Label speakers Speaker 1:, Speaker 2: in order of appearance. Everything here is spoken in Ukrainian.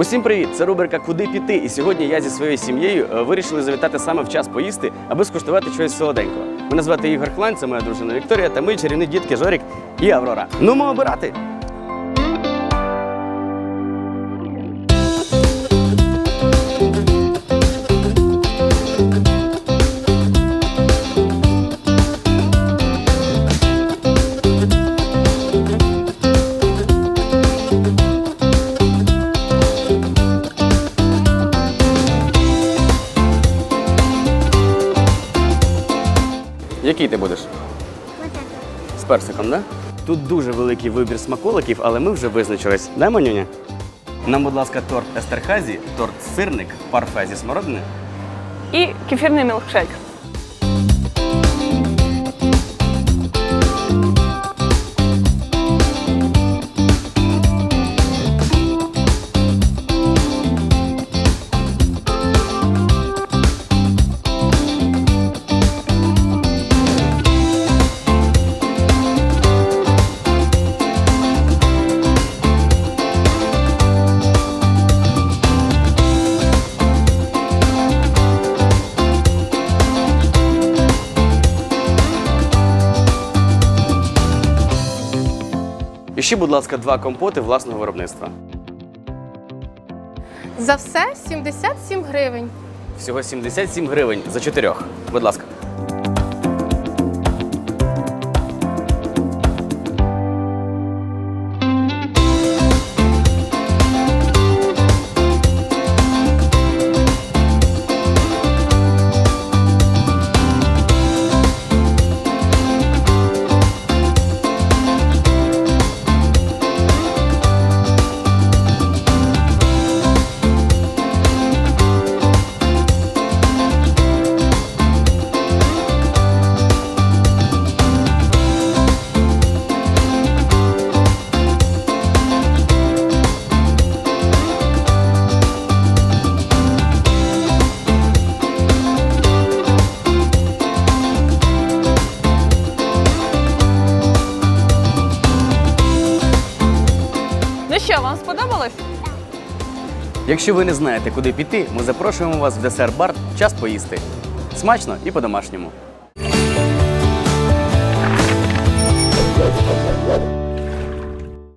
Speaker 1: Усім привіт! Це рубрика Куди піти? І сьогодні я зі своєю сім'єю е, вирішили завітати саме в час поїсти, аби скуштувати щось солоденького. Мене звати Ігор Хлань, це моя дружина Вікторія та ми чарівні дітки Жорік і Аврора. Ну, ми обирати! Який ти будеш? З персиком, да? Тут дуже великий вибір смаколиків, але ми вже визначились. Да, Манюня? Нам, будь ласка, торт Естерхазі, торт сирник, парфе зі смородини.
Speaker 2: І кефірний мілкшейк.
Speaker 1: І ще, будь ласка, два компоти власного виробництва.
Speaker 3: За все 77 гривень.
Speaker 1: Всього 77 гривень за чотирьох. Будь ласка.
Speaker 2: Що, вам сподобалось?
Speaker 1: Якщо ви не знаєте, куди піти, ми запрошуємо вас в десерт-бар час поїсти. Смачно і по-домашньому.